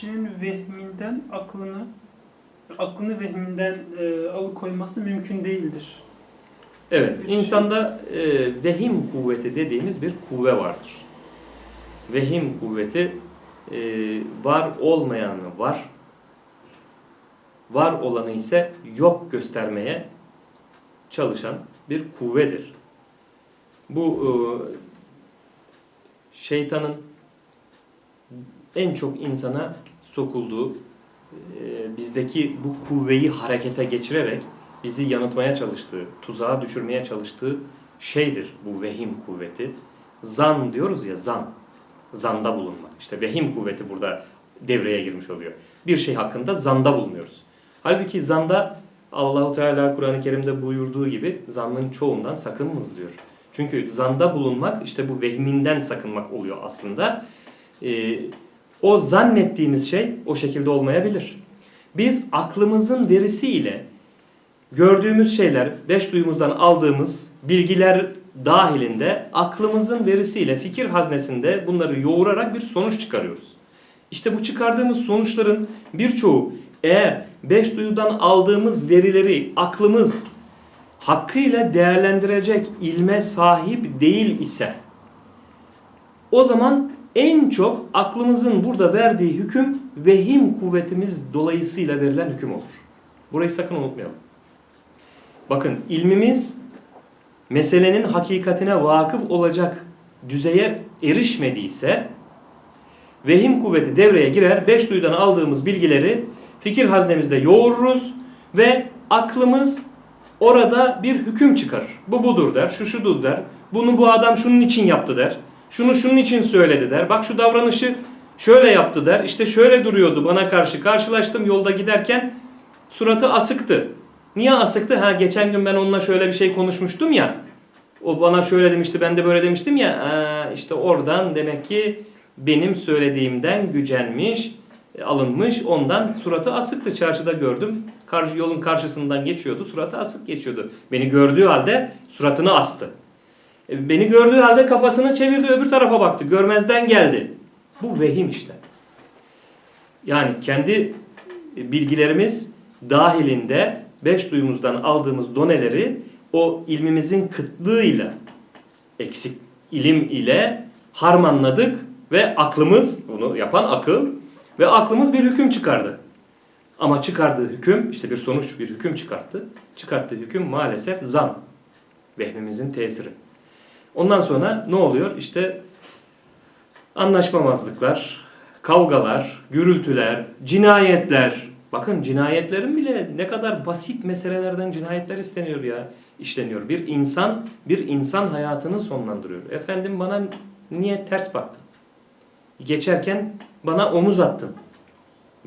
kişinin vehminden aklını aklını vehminden e, alıkoyması mümkün değildir. Evet, insanda e, vehim kuvveti dediğimiz bir kuvve vardır. Vehim kuvveti e, var olmayanı var, var olanı ise yok göstermeye çalışan bir kuvvedir. Bu e, şeytanın en çok insana sokulduğu, e, bizdeki bu kuvveyi harekete geçirerek bizi yanıltmaya çalıştığı, tuzağa düşürmeye çalıştığı şeydir bu vehim kuvveti. Zan diyoruz ya zan. Zanda bulunmak. İşte vehim kuvveti burada devreye girmiş oluyor. Bir şey hakkında zanda bulunuyoruz. Halbuki zanda Allahu Teala Kur'an-ı Kerim'de buyurduğu gibi zannın çoğundan sakınınız diyor. Çünkü zanda bulunmak işte bu vehminden sakınmak oluyor aslında. Ee, o zannettiğimiz şey o şekilde olmayabilir. Biz aklımızın verisiyle gördüğümüz şeyler, beş duyumuzdan aldığımız bilgiler dahilinde aklımızın verisiyle fikir haznesinde bunları yoğurarak bir sonuç çıkarıyoruz. İşte bu çıkardığımız sonuçların birçoğu eğer beş duyudan aldığımız verileri aklımız hakkıyla değerlendirecek ilme sahip değil ise o zaman en çok aklımızın burada verdiği hüküm vehim kuvvetimiz dolayısıyla verilen hüküm olur. Burayı sakın unutmayalım. Bakın ilmimiz meselenin hakikatine vakıf olacak düzeye erişmediyse vehim kuvveti devreye girer. Beş duyudan aldığımız bilgileri fikir haznemizde yoğururuz ve aklımız orada bir hüküm çıkarır. Bu budur der, şu şudur der. Bunu bu adam şunun için yaptı der. Şunu şunun için söyledi der. Bak şu davranışı şöyle yaptı der. İşte şöyle duruyordu bana karşı. Karşılaştım yolda giderken suratı asıktı. Niye asıktı? Ha geçen gün ben onunla şöyle bir şey konuşmuştum ya. O bana şöyle demişti, ben de böyle demiştim ya. Aa, işte oradan demek ki benim söylediğimden gücenmiş, e, alınmış. Ondan suratı asıktı. Çarşıda gördüm. Kar, yolun karşısından geçiyordu. Suratı asık geçiyordu. Beni gördüğü halde suratını astı. E, Beni gördüğü halde kafasını çevirdi öbür tarafa baktı. Görmezden geldi. Bu vehim işte. Yani kendi bilgilerimiz dahilinde beş duyumuzdan aldığımız doneleri o ilmimizin kıtlığıyla eksik ilim ile harmanladık ve aklımız bunu yapan akıl ve aklımız bir hüküm çıkardı. Ama çıkardığı hüküm işte bir sonuç bir hüküm çıkarttı. Çıkarttığı hüküm maalesef zan. Vehmimizin tesiri. Ondan sonra ne oluyor? İşte anlaşmamazlıklar, kavgalar, gürültüler, cinayetler. Bakın cinayetlerin bile ne kadar basit meselelerden cinayetler isteniyor ya, işleniyor. Bir insan bir insan hayatını sonlandırıyor. Efendim bana niye ters baktın? Geçerken bana omuz attın.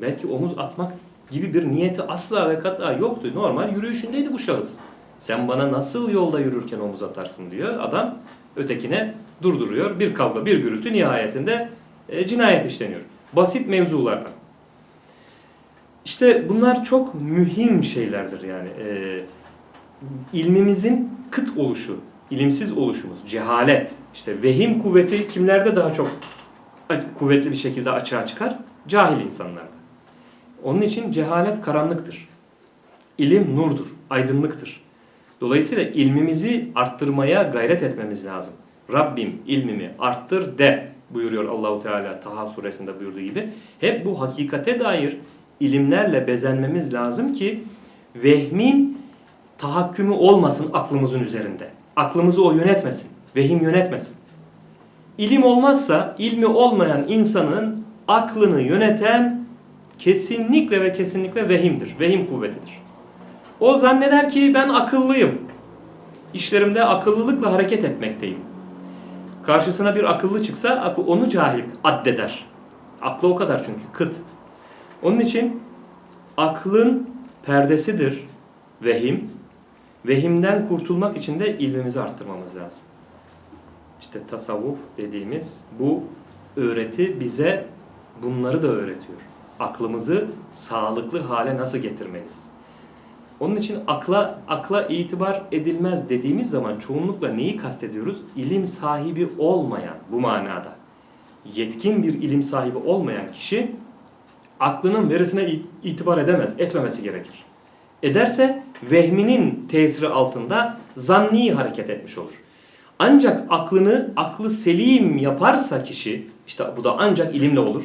Belki omuz atmak gibi bir niyeti asla ve kata yoktu. Normal yürüyüşündeydi bu şahıs. Sen bana nasıl yolda yürürken omuz atarsın diyor. Adam ötekine durduruyor. Bir kavga, bir gürültü nihayetinde e, cinayet işleniyor. Basit mevzulardan. İşte bunlar çok mühim şeylerdir yani. E, ilmimizin kıt oluşu, ilimsiz oluşumuz, cehalet, işte vehim kuvveti kimlerde daha çok kuvvetli bir şekilde açığa çıkar? Cahil insanlarda. Onun için cehalet karanlıktır. İlim nurdur, aydınlıktır. Dolayısıyla ilmimizi arttırmaya gayret etmemiz lazım. Rabbim ilmimi arttır de buyuruyor Allahu Teala Taha suresinde buyurduğu gibi. Hep bu hakikate dair ilimlerle bezenmemiz lazım ki vehmin tahakkümü olmasın aklımızın üzerinde. Aklımızı o yönetmesin. Vehim yönetmesin. İlim olmazsa ilmi olmayan insanın aklını yöneten kesinlikle ve kesinlikle vehimdir. Vehim kuvvetidir. O zanneder ki ben akıllıyım. İşlerimde akıllılıkla hareket etmekteyim. Karşısına bir akıllı çıksa onu cahil addeder. Aklı o kadar çünkü kıt. Onun için aklın perdesidir vehim. Vehimden kurtulmak için de ilmimizi arttırmamız lazım. İşte tasavvuf dediğimiz bu öğreti bize bunları da öğretiyor. Aklımızı sağlıklı hale nasıl getirmeliyiz? Onun için akla akla itibar edilmez dediğimiz zaman çoğunlukla neyi kastediyoruz? İlim sahibi olmayan bu manada. Yetkin bir ilim sahibi olmayan kişi aklının verisine it- itibar edemez, etmemesi gerekir. Ederse vehminin tesiri altında zanni hareket etmiş olur. Ancak aklını aklı selim yaparsa kişi, işte bu da ancak ilimle olur.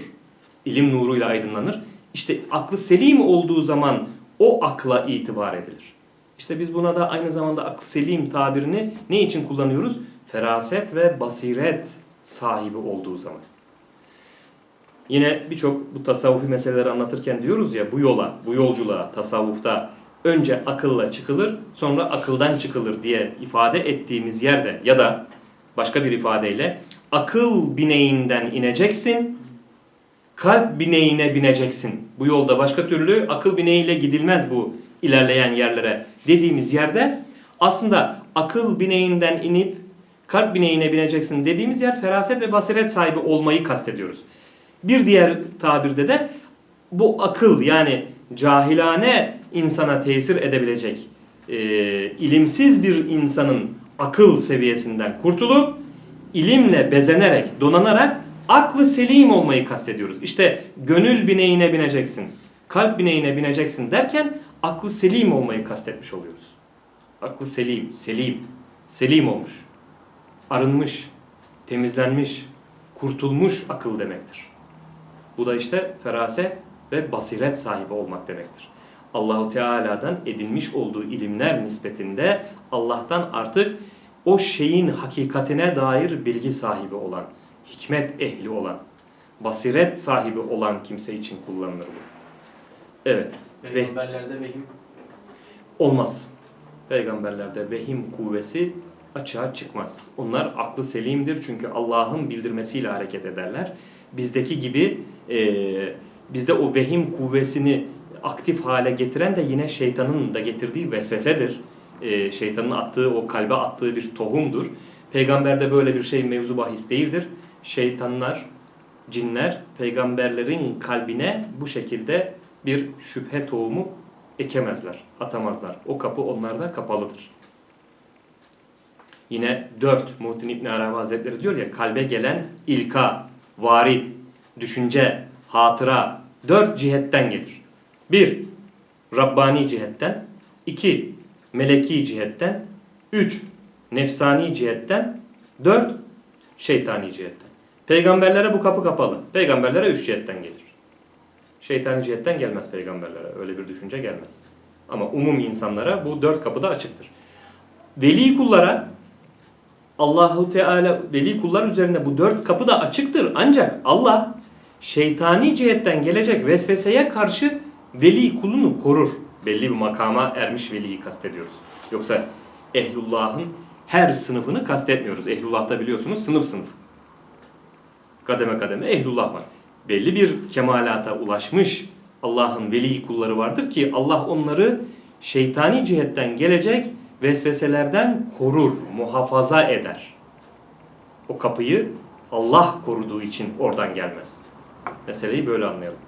İlim nuruyla aydınlanır. İşte aklı selim olduğu zaman o akla itibar edilir. İşte biz buna da aynı zamanda aklı selim tabirini ne için kullanıyoruz? Feraset ve basiret sahibi olduğu zaman. Yine birçok bu tasavvufi meseleleri anlatırken diyoruz ya bu yola, bu yolculuğa tasavvufta önce akılla çıkılır sonra akıldan çıkılır diye ifade ettiğimiz yerde ya da başka bir ifadeyle akıl bineğinden ineceksin, kalp bineğine bineceksin. Bu yolda başka türlü akıl bineğiyle gidilmez bu ilerleyen yerlere dediğimiz yerde aslında akıl bineğinden inip kalp bineğine bineceksin dediğimiz yer feraset ve basiret sahibi olmayı kastediyoruz. Bir diğer tabirde de bu akıl yani cahilane insana tesir edebilecek e, ilimsiz bir insanın akıl seviyesinden kurtulup ilimle bezenerek, donanarak aklı selim olmayı kastediyoruz. İşte gönül bineğine bineceksin, kalp bineğine bineceksin derken aklı selim olmayı kastetmiş oluyoruz. Aklı selim, selim, selim olmuş, arınmış, temizlenmiş, kurtulmuş akıl demektir. Bu da işte feraset ve basiret sahibi olmak demektir. Allahu Teala'dan edinmiş olduğu ilimler nispetinde Allah'tan artık o şeyin hakikatine dair bilgi sahibi olan, hikmet ehli olan, basiret sahibi olan kimse için kullanılır bu. Evet, Peygamberlerde vehim olmaz. Peygamberlerde vehim kuvvesi açığa çıkmaz. Onlar aklı selimdir çünkü Allah'ın bildirmesiyle hareket ederler. Bizdeki gibi e, bizde o vehim kuvvesini aktif hale getiren de yine şeytanın da getirdiği vesvesedir. E, şeytanın attığı o kalbe attığı bir tohumdur. Peygamberde böyle bir şey mevzu bahis değildir. Şeytanlar, cinler peygamberlerin kalbine bu şekilde bir şüphe tohumu ekemezler, atamazlar. O kapı onlarda kapalıdır. Yine dört Muhittin İbn Arabi Hazretleri diyor ya kalbe gelen ilka, varid, düşünce, hatıra dört cihetten gelir. Bir, Rabbani cihetten. iki meleki cihetten. Üç, nefsani cihetten. Dört, şeytani cihetten. Peygamberlere bu kapı kapalı. Peygamberlere üç cihetten gelir. Şeytani cihetten gelmez peygamberlere. Öyle bir düşünce gelmez. Ama umum insanlara bu dört kapı da açıktır. Veli kullara Allahu Teala veli kullar üzerine bu dört kapı da açıktır. Ancak Allah şeytani cihetten gelecek vesveseye karşı veli kulunu korur. Belli bir makama ermiş veliyi kastediyoruz. Yoksa ehlullahın her sınıfını kastetmiyoruz. Ehlullah'ta biliyorsunuz sınıf sınıf. Kademe kademe ehlullah var. Belli bir kemalata ulaşmış Allah'ın veli kulları vardır ki Allah onları şeytani cihetten gelecek vesveselerden korur, muhafaza eder. O kapıyı Allah koruduğu için oradan gelmez. Meseleyi böyle anlayalım.